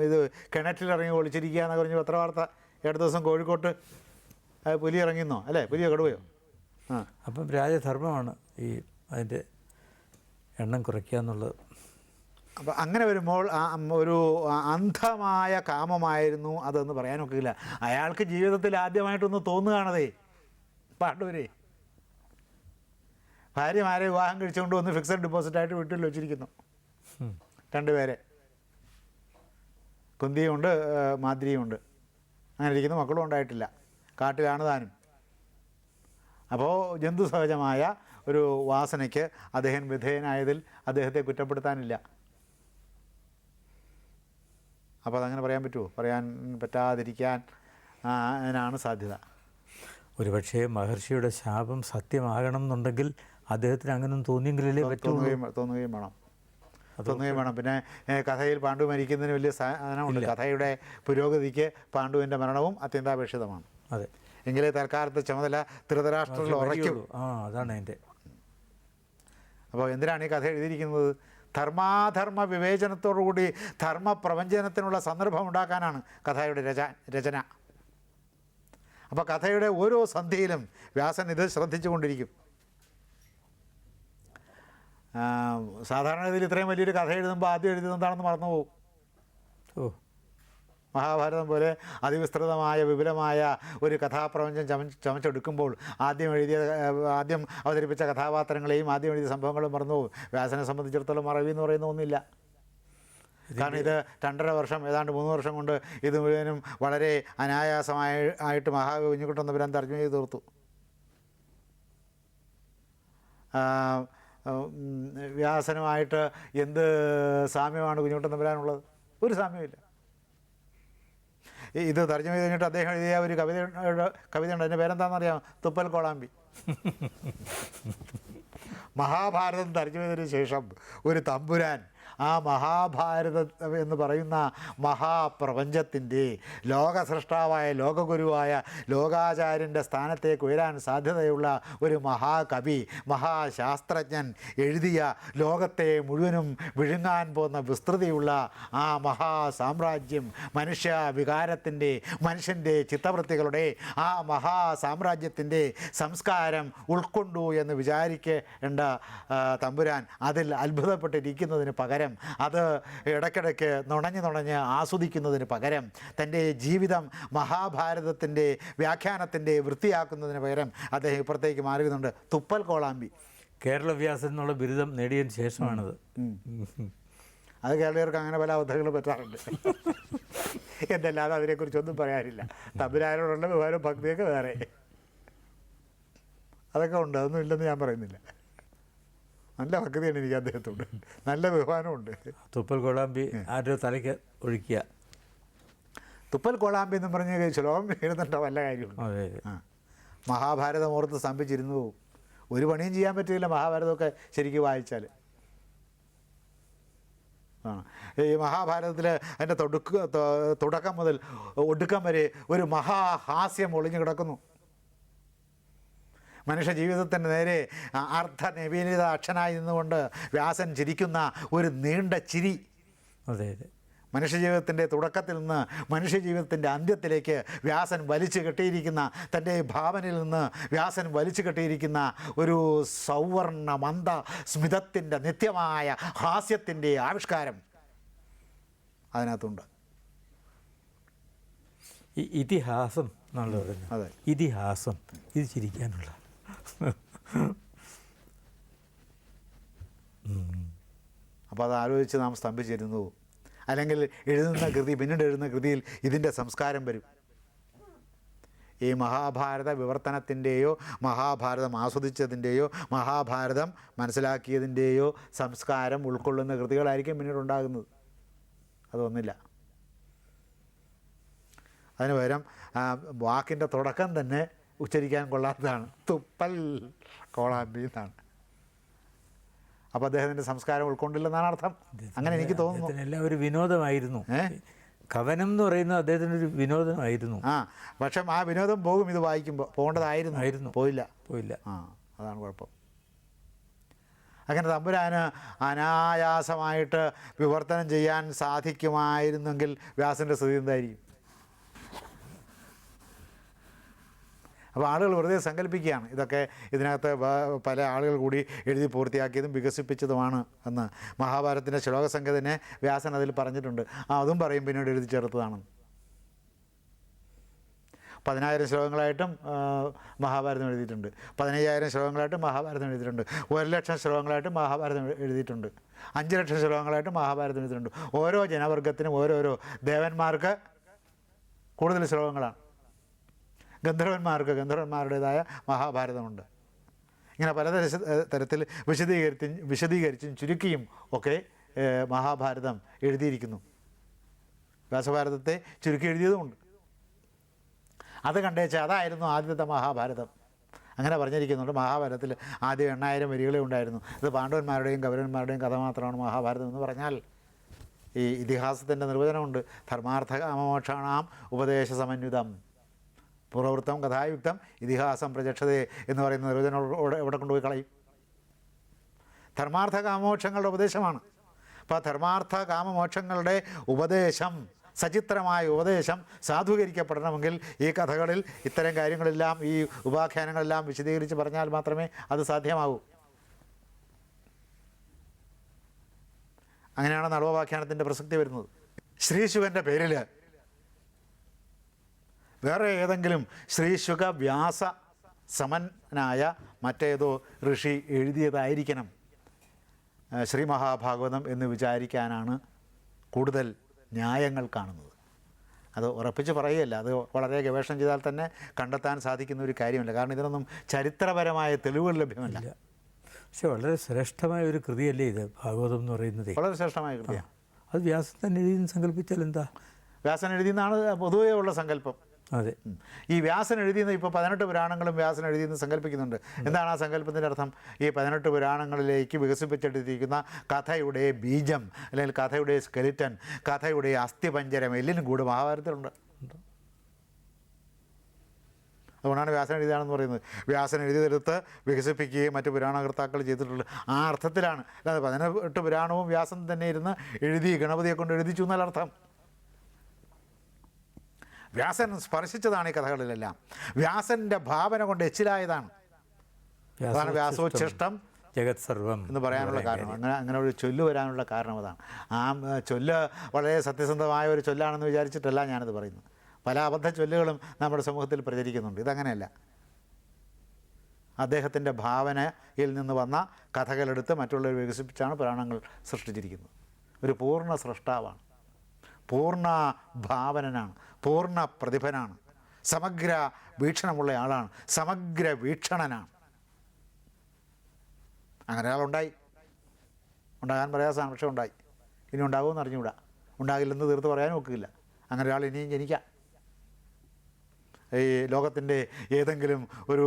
ഇത് കിണറ്റിലിറങ്ങി ഒളിച്ചിരിക്കുക എന്നൊക്കെ പറഞ്ഞ് പത്രവാർത്ത അടുത്ത ദിവസം കോഴിക്കോട്ട് പുലി ഇറങ്ങിന്നോ? അല്ലേ? പുലിയോ കടുവയോ? ആ. അപ്പം രാജധർമ്മമാണ് ഈ അതിന്റെ എണ്ണം കുറയ്ക്കുക എന്നുള്ളത്. അപ്പം അങ്ങനെ വരുമ്പോൾ ഒരു അന്ധമായ കാമമായിരുന്നു അതെന്ന് പറയാനൊക്കില്ല. അയാൾക്ക് ജീവിതത്തിൽ ആദ്യമായിട്ടൊന്ന് തോന്നുകയാണതേ. പാണ്ടവരെ ഭാര്യമാരെ വിവാഹം കഴിച്ചുകൊണ്ട് വന്ന് ഫിക്സഡ് ഡിപ്പോസിറ്റായിട്ട് വീട്ടിൽ വെച്ചിരിക്കുന്നു. രണ്ടുപേരെ. കുന്തിയുമുണ്ട് മാതിരിയുമുണ്ട് അങ്ങനെ ഇരിക്കുന്ന മക്കളും ഉണ്ടായിട്ടില്ല. കാട്ടിലാണ് താനും. അപ്പോൾ ജന്തു സഹജമായ ഒരു വാസനയ്ക്ക് അദ്ദേഹം വിധേയനായതിൽ അദ്ദേഹത്തെ കുറ്റപ്പെടുത്താനില്ല. അപ്പോൾ അതങ്ങനെ പറയാൻ പറ്റുമോ പറയാൻ പറ്റാതിരിക്കാൻ അതിനാണ് സാധ്യത. ഒരുപക്ഷേ മഹർഷിയുടെ ശാപം സത്യമാകണം എന്നുണ്ടെങ്കിൽ അദ്ദേഹത്തിന് അങ്ങനെ തോന്നിയെങ്കിലല്ലേ പറ്റുള്ളൂ. തോന്നുകയും തോന്നുകയും വേണം. തോന്നുകയും വേണം. പിന്നെ കഥയിൽ പാണ്ഡു മരിക്കുന്നതിന് വലിയ സാധനമുണ്ട്. കഥയുടെ പുരോഗതിക്ക് പാണ്ഡുവിന്റെ മരണവും അത്യന്താപേക്ഷിതമാണ്. അതെ. എങ്കിലേ തൽക്കാലത്ത് ചുമതല ധൃതരാഷ്ട്രത്തിൽ ഉറയ്ക്കും. ആ അതാണ് എന്റെ അപ്പോൾ എന്തിനാണ് ഈ കഥ എഴുതിയിരിക്കുന്നത്? ധർമാധർമ്മ വിവേചനത്തോടുകൂടി ധർമ്മപ്രപഞ്ചനത്തിനുള്ള സന്ദർഭം ഉണ്ടാക്കാനാണ് കഥയുടെ രച രചന. അപ്പോൾ കഥയുടെ ഓരോ സന്ധിയിലും വ്യാസൻ ഇത് ശ്രദ്ധിച്ചുകൊണ്ടിരിക്കും. സാധാരണഗതിയിൽ ഇത്രയും വലിയൊരു കഥ എഴുതുമ്പോൾ ആദ്യം എഴുതുന്നത് എന്താണെന്ന് മറന്നു പോകും ഓ. മഹാഭാരതം പോലെ അതിവിസ്തൃതമായ വിപുലമായ ഒരു കഥാപ്രപഞ്ചം ചമ ചമച്ചെടുക്കുമ്പോൾ ആദ്യം എഴുതിയ ആദ്യം അവതരിപ്പിച്ച കഥാപാത്രങ്ങളെയും ആദ്യം എഴുതിയ സംഭവങ്ങളും മറന്നു പോകും വ്യാസനെ സംബന്ധിച്ചിടത്തോളം മറവി എന്ന് പറയുന്ന ഒന്നില്ല. കാരണം ഇത് രണ്ടര വർഷം ഏതാണ്ട് മൂന്ന് വർഷം കൊണ്ട് ഇത് മുഴുവനും വളരെ അനായാസമായ ആയിട്ട് മഹാകവി കുഞ്ഞുകുട്ടൻ തമ്പുരാൻ തർജമ ചെയ്ത് തീർത്തു. വ്യാസനുമായിട്ട് എന്ത് സാമ്യമാണ് കുഞ്ഞുട്ടൻ തമ്പുരാനുള്ളത്? ഒരു സാമ്യമില്ല ഇത് തർജമ ചെയ്ത് കഴിഞ്ഞിട്ട് അദ്ദേഹം എഴുതിയ ഒരു കവിത കവിതയുണ്ട്. അതിന്റെ പേരെന്താണെന്നറിയാം തുപ്പൽ കോളാമ്പി. മഹാഭാരതം തർജമ ചെയ്തതിന് ശേഷം ഒരു തമ്പുരാൻ ആ മഹാഭാരത എന്ന് പറയുന്ന മഹാപ്രപഞ്ചത്തിന്റെ ലോകസൃഷ്ടാവായ ലോകഗുരുവായ ലോകാചാര്യന്റെ സ്ഥാനത്തേക്ക് ഉയരാൻ സാധ്യതയുള്ള ഒരു മഹാകവി മഹാശാസ്ത്രജ്ഞൻ എഴുതിയ ലോകത്തെ മുഴുവനും വിഴുങ്ങാൻ പോകുന്ന വിസ്തൃതിയുള്ള ആ മഹാസാമ്രാജ്യം മനുഷ്യ വികാരത്തിന്റെ മനുഷ്യന്റെ ചിത്തവൃത്തികളുടെ ആ മഹാസാമ്രാജ്യത്തിന്റെ സംസ്കാരം ഉൾക്കൊണ്ടു എന്ന് വിചാരിക്കേണ്ട തമ്പുരാൻ അതിൽ അത്ഭുതപ്പെട്ടിരിക്കുന്നതിന് പകരം അത് ഇടയ്ക്കിടയ്ക്ക് നുണഞ്ഞ് നുണഞ്ഞ് ആസ്വദിക്കുന്നതിന് പകരം തന്റെ ജീവിതം മഹാഭാരതത്തിന്റെ വ്യാഖ്യാനത്തിന്റെ വൃത്തിയാക്കുന്നതിന് പകരം അദ്ദേഹം ഇപ്പുറത്തേക്ക് മാറുന്നുണ്ട് തുപ്പൽ കോളാമ്പി. കേരള വ്യാസൻ എന്നുള്ള ബിരുദം നേടിയതിന് ശേഷമാണത്. അത് കേരളീയർക്ക് അങ്ങനെ പല അബദ്ധങ്ങളും പറ്റാറുണ്ട്. എന്നല്ലാതെ അതിനെക്കുറിച്ചൊന്നും പറയാനില്ല. തമ്പുരാനോടുള്ള വിവരം ഭക്തിയൊക്കെ വേറെ. അതൊക്കെ ഉണ്ട്. അതൊന്നും ഇല്ലെന്ന് ഞാൻ പറയുന്നില്ല. നല്ല പക്വതയാണ് എനിക്ക് അദ്ദേഹത്തോട്. നല്ല ബഹുമാനമുണ്ട്. തുപ്പൽ കൊളാമ്പി ആരുടെ തലയ്ക്ക് ഒഴിക്കുക? തുപ്പൽ കോളാമ്പി എന്ന് പറഞ്ഞ് ശ്ലോകം എഴുതുന്നുണ്ടോ വല്ല കാര്യമുണ്ട്. ആ. മഹാഭാരതം ഓർത്ത് സ്തംഭിച്ചിരുന്നു പോകും ഒരു പണിയും ചെയ്യാൻ പറ്റില്ല മഹാഭാരതമൊക്കെ ശരിക്കും വായിച്ചാൽ ആ. ഈ മഹാഭാരതത്തിൽ അതിന്റെ തൊടുക്ക തുടക്കം മുതൽ ഒടുക്കം വരെ ഒരു മഹാഹാസ്യം ഒളിഞ്ഞു കിടക്കുന്നു. മനുഷ്യ ജീവിതത്തിന്റെ നേരെ അർദ്ധ നവീനിത അക്ഷനായി നിന്നുകൊണ്ട് വ്യാസൻ ചിരിക്കുന്ന ഒരു നീണ്ട ചിരി. അതെ അതെ. മനുഷ്യജീവിതത്തിന്റെ തുടക്കത്തിൽ നിന്ന് മനുഷ്യജീവിതത്തിന്റെ അന്ത്യത്തിലേക്ക് വ്യാസൻ വലിച്ചു കെട്ടിയിരിക്കുന്ന തന്റെ ഭാവനയിൽ നിന്ന് വ്യാസൻ വലിച്ചു കെട്ടിയിരിക്കുന്ന ഒരു സൗവർണ മന്ദ സ്മിതത്തിന്റെ നിത്യമായ ഹാസ്യത്തിന്റെ ആവിഷ്കാരം അതിനകത്തുണ്ട്. ഇതിഹാസം എന്നുള്ളത് അതെ. ഇതിഹാസം ഇത് ചിരിക്കാനുള്ള. അപ്പോൾ അത് ആലോചിച്ച് നാം സ്തംഭിച്ചിരുന്നു. അല്ലെങ്കിൽ എഴുതുന്ന കൃതി പിന്നീട് എഴുതുന്ന കൃതിയിൽ ഇതിന്റെ സംസ്കാരം വരും. ഈ മഹാഭാരത വിവർത്തനത്തിന്റെയോ മഹാഭാരതം ആസ്വദിച്ചതിന്റെയോ മഹാഭാരതം മനസ്സിലാക്കിയതിന്റെയോ സംസ്കാരം ഉൾക്കൊള്ളുന്ന കൃതികളായിരിക്കും പിന്നീട് ഉണ്ടാകുന്നത്. അതൊന്നില്ല അതിന് പകരം വാക്കിന്റെ തുടക്കം തന്നെ ഉച്ചരിക്കാൻ കൊള്ളാത്തതാണ്. തുപ്പൽ കോളാമ്പി എന്നാണ് അപ്പോൾ അദ്ദേഹത്തിന്റെ സംസ്കാരം ഉൾക്കൊണ്ടില്ലെന്നാണ് അർത്ഥം. അങ്ങനെ എനിക്ക് തോന്നുന്നു. എല്ലാം ഒരു വിനോദമായിരുന്നു. കവനം എന്ന് പറയുന്നത് അദ്ദേഹത്തിന് ഒരു വിനോദമായിരുന്നു. ആ പക്ഷെ ആ വിനോദം പോകും ഇത് വായിക്കുമ്പോൾ പോകേണ്ടതായിരുന്നു. ആയിരുന്നു. പോയില്ല. പോയില്ല. ആ അതാണ് കുഴപ്പം. അങ്ങനെ തമ്പുരാന് അനായാസമായിട്ട് വിവർത്തനം ചെയ്യാൻ സാധിക്കുമായിരുന്നെങ്കിൽ വ്യാസന്റെ സ്ഥിതി എന്തായിരിക്കും? അപ്പോൾ ആളുകൾ വെറുതെ സങ്കല്പിക്കുകയാണ്. ഇതൊക്കെ ഇതിനകത്ത് പല ആളുകൾ കൂടി എഴുതി പൂർത്തിയാക്കിയതും വികസിപ്പിച്ചതുമാണ് എന്ന്. മഹാഭാരതത്തിന്റെ ശ്ലോകസംഖ്യ തന്നെ വ്യാസൻ അതിൽ പറഞ്ഞിട്ടുണ്ട്. ആ അതും പറയും പിന്നീട് എഴുതി ചേർത്തതാണ് പതിനായിരം ശ്ലോകങ്ങളായിട്ടും മഹാഭാരതം എഴുതിയിട്ടുണ്ട്. പതിനയ്യായിരം ശ്ലോകങ്ങളായിട്ടും മഹാഭാരതം എഴുതിയിട്ടുണ്ട്. ഒരു ലക്ഷം ശ്ലോകങ്ങളായിട്ടും മഹാഭാരതം എഴുതിയിട്ടുണ്ട്. അഞ്ച് ലക്ഷം ശ്ലോകങ്ങളായിട്ടും മഹാഭാരതം എഴുതിയിട്ടുണ്ട്. ഓരോ ജനവർഗത്തിനും ഓരോരോ ദേവന്മാർക്ക് കൂടുതൽ ശ്ലോകങ്ങളാണ്. ഗന്ധർവന്മാർക്ക് ഗന്ധർവന്മാരുടേതായ മഹാഭാരതമുണ്ട്. ഇങ്ങനെ പല തരത്തിൽ വിശദീകരിച്ചും വിശദീകരിച്ചും ചുരുക്കിയും ഒക്കെ മഹാഭാരതം എഴുതിയിരിക്കുന്നു. വ്യാസഭാരതത്തെ ചുരുക്കി എഴുതിയതുമുണ്ട്. അത് കണ്ടേച്ച അതായിരുന്നു ആദ്യത്തെ മഹാഭാരതം. അങ്ങനെ പറഞ്ഞിരിക്കുന്നുണ്ട്. മഹാഭാരതത്തിൽ ആദ്യം എണ്ണായിരം വരികളെ ഉണ്ടായിരുന്നു. ഇത് പാണ്ഡവന്മാരുടെയും കൗരവന്മാരുടെയും കഥ മാത്രമാണ് മഹാഭാരതം എന്ന് പറഞ്ഞാൽ. ഈ ഇതിഹാസത്തിന്റെ നിർവചനമുണ്ട്. ധർമാർത്ഥ കാമമോക്ഷാണാം ഉപദേശ സമന്വിതം പൂർവവൃത്തം കഥായുക്തം ഇതിഹാസം പ്രചക്ഷതേ എന്ന് പറയുന്ന നിർവചനം എവിടെ- കൊണ്ടുപോയി കളയും? ധർമാർത്ഥ കാമോക്ഷങ്ങളുടെ ഉപദേശമാണ്. അപ്പോൾ ധർമാർത്ഥ കാമമോക്ഷങ്ങളുടെ ഉപദേശം സചിത്രമായ ഉപദേശം സാധൂകരിക്കപ്പെടണമെങ്കിൽ ഈ കഥകളിൽ ഇത്തരം കാര്യങ്ങളെല്ലാം ഈ ഉപാഖ്യാനങ്ങളെല്ലാം വിശദീകരിച്ച് പറഞ്ഞാൽ മാത്രമേ അത് സാധ്യമാകൂ. അങ്ങനെയാണ് നളവോപാഖ്യാനത്തിന്റെ പ്രസക്തി വരുന്നത്. ശ്രീശുഖന്റെ പേരിൽ വേറെ ഏതെങ്കിലും ശ്രീശുഖ വ്യാസ സമനായ മറ്റേതോ ഋഷി എഴുതിയതായിരിക്കണം. ശ്രീ മഹാഭാഗവതം എന്ന് വിചാരിക്കാനാണ് കൂടുതൽ ന്യായങ്ങൾ കാണുന്നത്. അത് ഉറപ്പിച്ച് പറയുകയല്ല അത് വളരെ ഗവേഷണം ചെയ്താൽ തന്നെ കണ്ടെത്താൻ സാധിക്കുന്ന ഒരു കാര്യമല്ല. കാരണം ഇതിനൊന്നും ചരിത്രപരമായ തെളിവുകൾ ലഭ്യമല്ല. പക്ഷെ വളരെ ശ്രേഷ്ഠമായ ഒരു കൃതിയല്ലേ ഇത് ഭാഗവതം എന്ന് പറയുന്നത്? വളരെ ശ്രേഷ്ഠമായ കൃതിയാണ്. അത് വ്യാസൻ തന്നെ എഴുതി സങ്കല്പിച്ചാൽ എന്താ? വ്യാസൻ എഴുതിയെന്നാണ് പൊതുവേ ഉള്ള സങ്കല്പം. അതെ. ഈ വ്യാസൻ എഴുതിയെന്ന് ഇപ്പോൾ പതിനെട്ട് പുരാണങ്ങളും വ്യാസൻ എഴുതിയെന്ന് സങ്കല്പിക്കുന്നുണ്ട്. എന്താണ് ആ സങ്കല്പത്തിന്റെ അർത്ഥം? ഈ പതിനെട്ട് പുരാണങ്ങളിലേക്ക് വികസിപ്പിച്ചെടുത്തിരിക്കുന്ന കഥയുടെ ബീജം അല്ലെങ്കിൽ കഥയുടെ സ്കെലിറ്റൻ കഥയുടെ അസ്ഥിപഞ്ചരം എല്ലിനും കൂടെ മഹാഭാരതത്തിലുണ്ട് അതുകൊണ്ടാണ് വ്യാസൻ എഴുതിയാണെന്ന് പറയുന്നത്. വ്യാസൻ എഴുതിയെടുത്ത് വികസിപ്പിക്കുകയും മറ്റ് പുരാണകർത്താക്കൾ ചെയ്തിട്ടുള്ളത് ആ അർത്ഥത്തിലാണ്. അല്ലാതെ പതിനെട്ട് പുരാണവും വ്യാസൻ തന്നെ ഇരുന്ന് എഴുതി ഗണപതിയെ കൊണ്ട് എഴുതിച്ചു എന്നല്ല അർത്ഥം വ്യാസൻ സ്പർശിച്ചതാണ് ഈ കഥകളിലെല്ലാം. വ്യാസന്റെ ഭാവന കൊണ്ട് എച്ചിലായതാണ്. അതാണ് വ്യാസോച്ഛിഷ്ടം ജഗത് സർവം എന്ന് പറയാനുള്ള കാരണം. അങ്ങനെ അങ്ങനെ ഒരു ചൊല്ല് വരാനുള്ള കാരണം അതാണ്. ആ ചൊല്ല് വളരെ സത്യസന്ധമായ ഒരു ചൊല്ലാണെന്ന് വിചാരിച്ചിട്ടല്ല ഞാനിത് പറയുന്നത്. പല അബദ്ധ ചൊല്ലുകളും നമ്മുടെ സമൂഹത്തിൽ പ്രചരിക്കുന്നുണ്ട്. ഇതങ്ങനെയല്ല. അദ്ദേഹത്തിന്റെ ഭാവനയിൽ നിന്ന് വന്ന കഥകളെടുത്ത് മറ്റുള്ളവർ വികസിപ്പിച്ചാണ് പുരാണങ്ങൾ സൃഷ്ടിച്ചിരിക്കുന്നത്. ഒരു പൂർണ സൃഷ്ടാവാണ് പൂർണ ഭാവനനാണ്. പൂർണ പ്രതിഭനാണ്. സമഗ്ര വീക്ഷണമുള്ള ആളാണ്. സമഗ്ര വീക്ഷണനാണ്. അങ്ങനെ ഒരാളുണ്ടായി ഉണ്ടാകാൻ പറയാ സാക്ഷ്യം ഉണ്ടായി. ഇനി ഉണ്ടാകുമെന്ന് അറിഞ്ഞുകൂടാ. ഉണ്ടാകില്ലെന്ന് തീർത്ത് പറയാനും ഒക്കില്ല. അങ്ങനെ ഒരാൾ ഇനിയും ജനിക്കാം. ഈ ലോകത്തിന്റെ ഏതെങ്കിലും ഒരു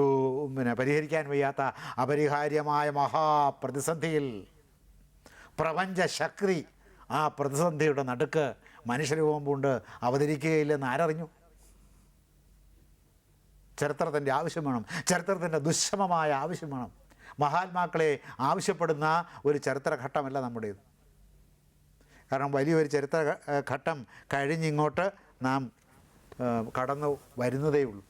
പിന്നെ പരിഹരിക്കാൻ വയ്യാത്ത അപരിഹാര്യമായ മഹാപ്രതിസന്ധിയിൽ പ്രപഞ്ചശക്തി ആ പ്രതിസന്ധിയുടെ നടുക്ക് മനുഷ്യരൂപം കൊണ്ട് അവതരിക്കുകയില്ലെന്ന് ആരറിഞ്ഞു? ചരിത്രത്തിന്റെ ആവശ്യം വേണം ചരിത്രത്തിന്റെ ദുശ്ശമമായ ആവശ്യം വേണം. മഹാത്മാക്കളെ ആവശ്യപ്പെടുന്ന ഒരു ചരിത്രഘട്ടമല്ല നമ്മുടേത്. കാരണം വലിയൊരു ചരിത്ര ഘട്ടം കഴിഞ്ഞിങ്ങോട്ട് നാം കടന്നു വരുന്നതേ ഉള്ളൂ.